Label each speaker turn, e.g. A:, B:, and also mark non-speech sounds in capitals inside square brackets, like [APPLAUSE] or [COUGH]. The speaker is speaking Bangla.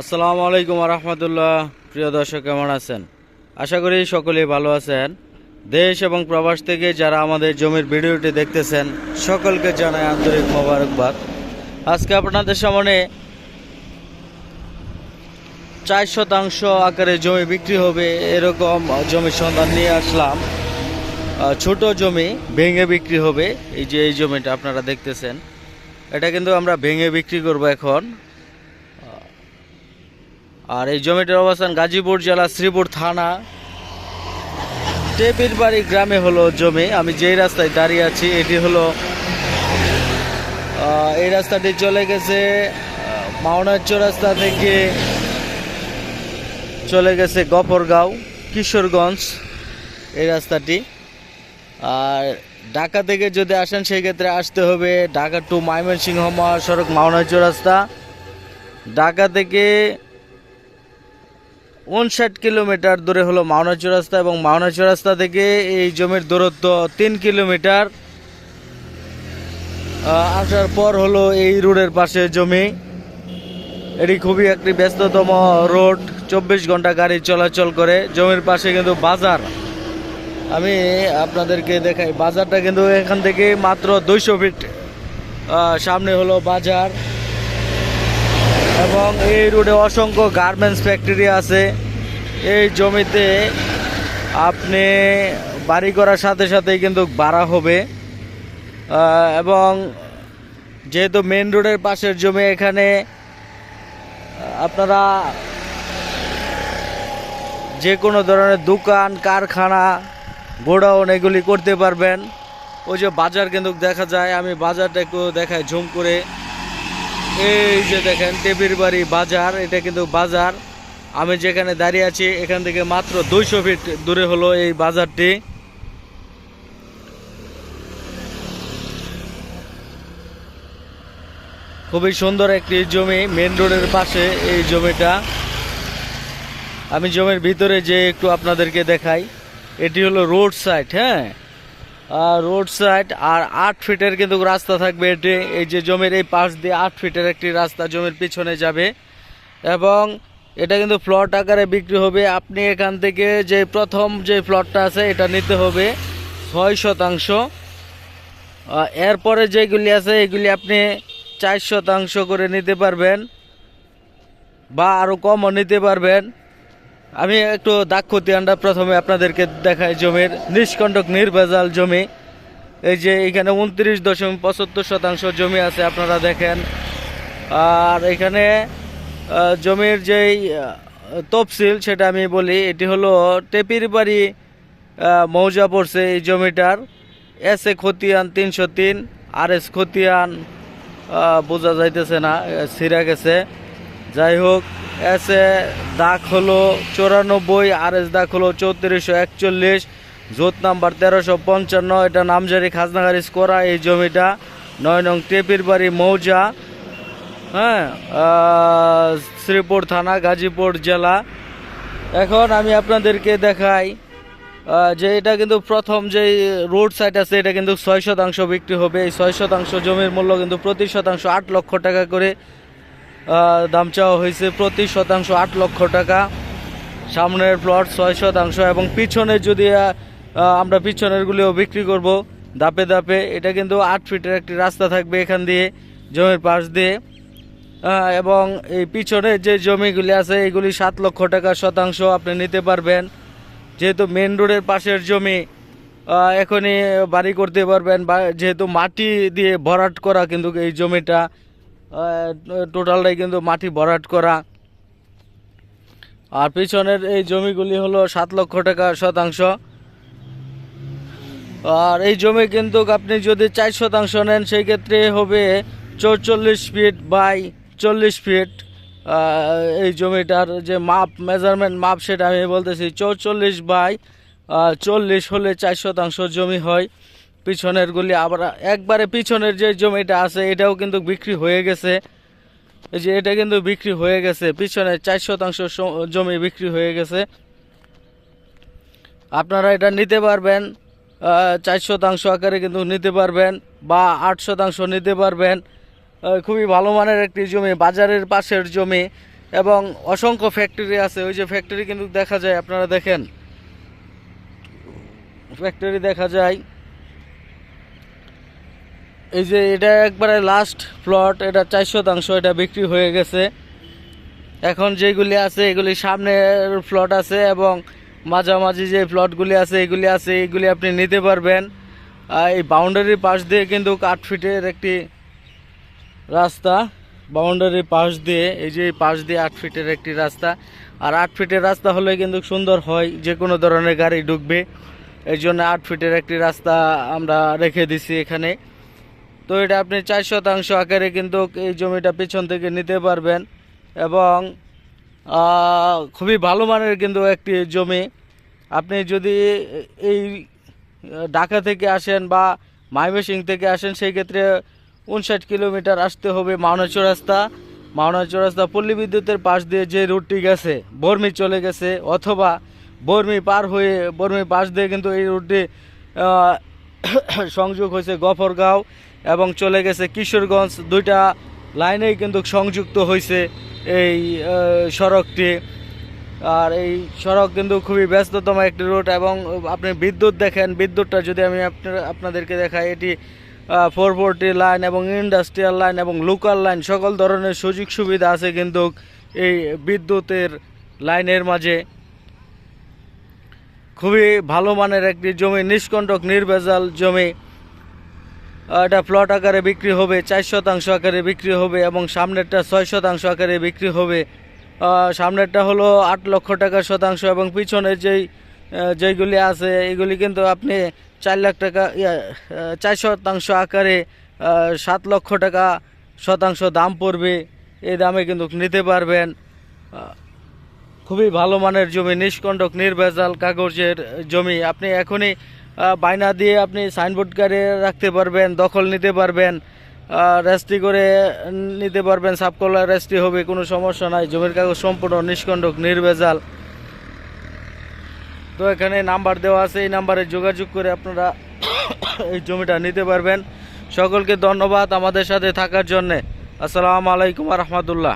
A: আসসালামু আলাইকুম রহমতুল্লাহ। প্রিয় দর্শক, কেমন আছেন? আশা করি সকলেই ভালো আছেন। দেশ এবং প্রবাস থেকে যারা আমাদের জমির ভিডিওটি দেখতেছেন, সকলকে জানাই আন্তরিক মোবারকবাদ। আজকে আপনাদের সামনে চার শতাংশ আকারে জমি বিক্রি হবে, এরকম জমির সন্ধান নিয়ে আসলাম। ছোট জমি ভেঙে বিক্রি হবে, এই যে এই জমিটা আপনারা দেখতেছেন। এটা কিন্তু আমরা ভেঙে বিক্রি করব এখন। আর এই জমিটার অবস্থান গাজীপুর জেলা শ্রীপুর থানা। টেপির বাড়ি গ্রামে হলো জমি। আমি যেই রাস্তায় দাঁড়িয়ে আছি, এটি হলো এই রাস্তাটি চলে গেছে মাওনাচ্চ রাস্তা থেকে চলে গেছে গফরগাঁও, কিশোরগঞ্জ, এই রাস্তাটি। আর ঢাকা থেকে যদি আসেন, সেই ক্ষেত্রে আসতে হবে ঢাকা টু ময়মনসিংহ মহাসড়ক মাওনাচ্চ রাস্তা ঢাকা থেকে উনষাট কিলোমিটার দূরে হলো মাওনাচু রাস্তা এবং মাওনাচু রাস্তা থেকে এই জমির দূরত্ব তিন কিলোমিটার। আসার পর হলো এই রোডের পাশে জমি। এটি খুবই একটি ব্যস্ততম রোড, চব্বিশ ঘণ্টা গাড়ি চলাচল করে। জমির পাশে কিন্তু বাজার। আমি আপনাদেরকে দেখাই, বাজারটা কিন্তু এখান থেকে মাত্র দুইশো ফিট সামনে হলো বাজার। এবং এই রোডে অসংখ্য গার্মেন্টস ফ্যাক্টরি আছে। এই জমিতে আপনি বাড়ি করার সাথে সাথেই কিন্তু ভাড়া হবে। এবং যেহেতু মেন রোডের পাশের জমি এখানে আপনারা যে কোনো ধরনের দোকান, কারখানা, গোডাউন এগুলি করতে পারবেন। ওই যে বাজার কিন্তু দেখা যায়, আমি বাজারটা একটু দেখাই, ঝুম করে। এই যে দেখেন টেপির বাড়ি, বাজার, এটা কিন্তু বাজার। আমি যেখানে দাঁড়িয়ে আছি, এখান থেকে মাত্র দুইশো ফিট দূরে হলো এই বাজারটি। খুবই সুন্দর একটি জমি মেন রোডের পাশে এই জমিটা। আমি জমির ভিতরে যে একটু আপনাদেরকে দেখাই, এটি হলো রোড সাইড হ্যাঁ? রোড সাইড আর আট ফিটের কিন্তু রাস্তা থাকবে এটি। এই যে জমির এই পাশ দিয়ে আট ফিটের একটি রাস্তা জমির পিছনে যাবে। এবং এটা কিন্তু প্লট আকারে বিক্রি হবে। আপনি এখান থেকে যে প্রথম যে প্লটটা আছে, এটা নিতে হবে ছয় শতাংশ। এরপরে যেগুলি আছে, এগুলি আপনি চার শতাংশ করে নিতে পারবেন বা আরও কমও নিতে পারবেন। আমি একটু দাক্ষতিয়ানটা প্রথমে আপনাদেরকে দেখাই জমির নিষ্কণ্টক নির্ভেজাল জমি। এই যে এখানে উনত্রিশ দশমিক পঁচাত্তর শতাংশ জমি আছে, আপনারা দেখেন। আর এখানে জমির যেই তফসিল সেটা আমি বলি, এটি হলো টেপির বাড়ি মৌজা পড়ছে এই জমিটার। এস এ খতিয়ান তিনশো তিন আর এস খতিয়ান বোঝা যাইতেছে না সিরা গেছে। যাই হোক এস এ দাগ হলো চৌরানব্বই আর এস দাগ হলো চৌত্রিশশো একচল্লিশ, জোত নাম্বার তেরোশো পঞ্চান্ন, এটা নামজারি খাজনাগারি করা এই জমিটা। নয় নং টেপির বাড়ি মৌজা। হ্যাঁ শ্রীপুর থানা, গাজীপুর জেলা। এখন আমি আপনাদেরকে দেখাই যে এটা কিন্তু প্রথম যে রোড সাইড আছে, এটা কিন্তু ছয় শতাংশ বিক্রি হবে। এই ছয় শতাংশ জমির মূল্য কিন্তু প্রতি শতাংশ আট লক্ষ টাকা করে দাম চাওয়া হয়েছে। প্রতি শতাংশ আট লক্ষ টাকা। সামনের প্লট ছয় শতাংশ এবং পিছনে যদি আমরা পিছনেরগুলিও বিক্রি করব দাপে দাপে এটা কিন্তু আট ফিটের একটি রাস্তা থাকবে এখান দিয়ে, জমির পাশ দিয়ে। এবং এই পিছনে যে জমিগুলি আছে, এগুলি সাত লক্ষ টাকা শতাংশ আপনি নিতে পারবেন। যেহেতু মেন রোডের পাশের জমি এখনই বাড়ি করতে পারবেন বা যেহেতু মাটি দিয়ে ভরাট করা কিন্তু এই জমিটা টোটালটাই কিন্তু মাটি ভরাট করা। আর পিছনের এই জমিগুলি হলো সাত লক্ষ টাকা শতাংশ। আর এই জমি কিন্তু আপনি যদি চার শতাংশ নেন, সেই ক্ষেত্রে হবে চৌচল্লিশ ফিট বাই চল্লিশ ফিট এই জমিটার যে মাপ মেজারমেন্ট মাপ সেটা আমি বলতেছি চৌচল্লিশ বাই চল্লিশ হলে চার শতাংশ জমি হয়। পিছনের গুলি আবার একবারে পিছনের যে জমিটা আছে, এটাও কিন্তু বিক্রি হয়ে গেছে। এই যে এটা কিন্তু বিক্রি হয়ে গেছে, পিছনে চার শতাংশ জমি বিক্রি হয়ে গেছে। আপনারা এটা নিতে পারবেন চার শতাংশ আকারে কিন্তু নিতে পারবেন বা আট শতাংশ নিতে পারবেন। খুবই ভালো মানের একটি জমি, বাজারের পাশের জমি এবং অসংখ্য ফ্যাক্টরি আছে। ওই যে ফ্যাক্টরি কিন্তু দেখা যায়, আপনারা দেখেন। ফ্যাক্টরি দেখা যায়। এই যে এটা একবারে লাস্ট প্লট এটা চার শতাংশ, এটা বিক্রি হয়ে গেছে। এখন যেগুলি আছে, এগুলি সামনের প্লট আছে এবং মাঝামাঝি যে প্লটগুলি আছে, এগুলি আছে, এগুলি আপনি নিতে পারবেন। এই বাউন্ডারির পাশ দিয়ে কিন্তু আট ফিটের একটি রাস্তা বাউন্ডারির পাশ দিয়ে, এই যে পাশ দিয়ে আট ফিটের একটি রাস্তা। আর আট ফিটের রাস্তা হলে কিন্তু সুন্দর হয়, যে কোনো ধরনের গাড়ি ঢুকবে। এই জন্য আট ফিটের একটি রাস্তা আমরা রেখে দিছি এখানে। তো এটা আপনি চার শতাংশ আকারে কিন্তু এই জমিটা পিছন থেকে নিতে পারবেন। এবং খুবই ভালো মানের কিন্তু একটি জমি। আপনি যদি এই ঢাকা থেকে আসেন বা মাইমেসিং থেকে আসেন, সেই ক্ষেত্রে উনষাট কিলোমিটার আসতে হবে মাওনা চৌরাস্তা মাওনা চৌরাস্তা পল্লী বিদ্যুতের পাশ দিয়ে যে রুটটি গেছে, বর্মি চলে গেছে, অথবা বর্মি পার হয়ে, বর্মি পাশ দিয়ে কিন্তু এই রুটটি [COUGHS] সংযোগ হয়েছে গফরগাঁও এবং চলে গেছে কিশোরগঞ্জ। দুইটা লাইনেই কিন্তু সংযুক্ত হয়েছে এই সড়কটি। আর এই সড়ক কিন্তু খুবই ব্যস্ততম একটি রুট এবং আপনি বিদ্যুৎ দেখেন, বিদ্যুৎটা যদি আমি আপনার, আপনাদেরকে দেখাই, এটি ফোর ফোরটি লাইন এবং ইন্ডাস্ট্রিয়াল লাইন এবং লোকাল লাইন সকল ধরনের সুযোগ সুবিধা আছে কিন্তু এই বিদ্যুতের লাইনের মাঝে। খুবই ভালো মানের একটি জমি, নিষ্কণ্টক, নির্ভেজাল জমি। এটা প্লট আকারে বিক্রি হবে, চার শতাংশ আকারে বিক্রি হবে এবং সামনেরটা ছয় শতাংশ আকারে বিক্রি হবে। সামনেরটা হলো আট লক্ষ টাকা শতাংশ এবং পিছনের যেই আহ, যেইগুলি আছে এগুলি কিন্তু আপনি চার লাখ টাকা চার শতাংশ আকারে সাত লক্ষ টাকা শতাংশ দাম পড়বে। এই দামে কিন্তু নিতে পারবেন। খুবই ভালো মানের জমি নিষ্কণ্টক নির্ভেজাল কাগজের জমি। আপনি এখনই বায়না দিয়ে আপনি সাইনবোর্ড করে রাখতে পারবেন দখল নিতে পারবেন রেস্ট্রি করে নিতে পারবেন সাবকলার রেস্ট্রি হবে কোনো সমস্যা নাই। জমির কাগজ সম্পূর্ণ নিষ্কণ্টক নির্ভেজাল। তো এখানে নাম্বার দেওয়া আছে, এই নাম্বারে যোগাযোগ করে আপনারা এই জমিটা নিতে পারবেন। সকলকে ধন্যবাদ আমাদের সাথে থাকার জন্যে। আসসালামু আলাইকুম রহমতুল্লাহ।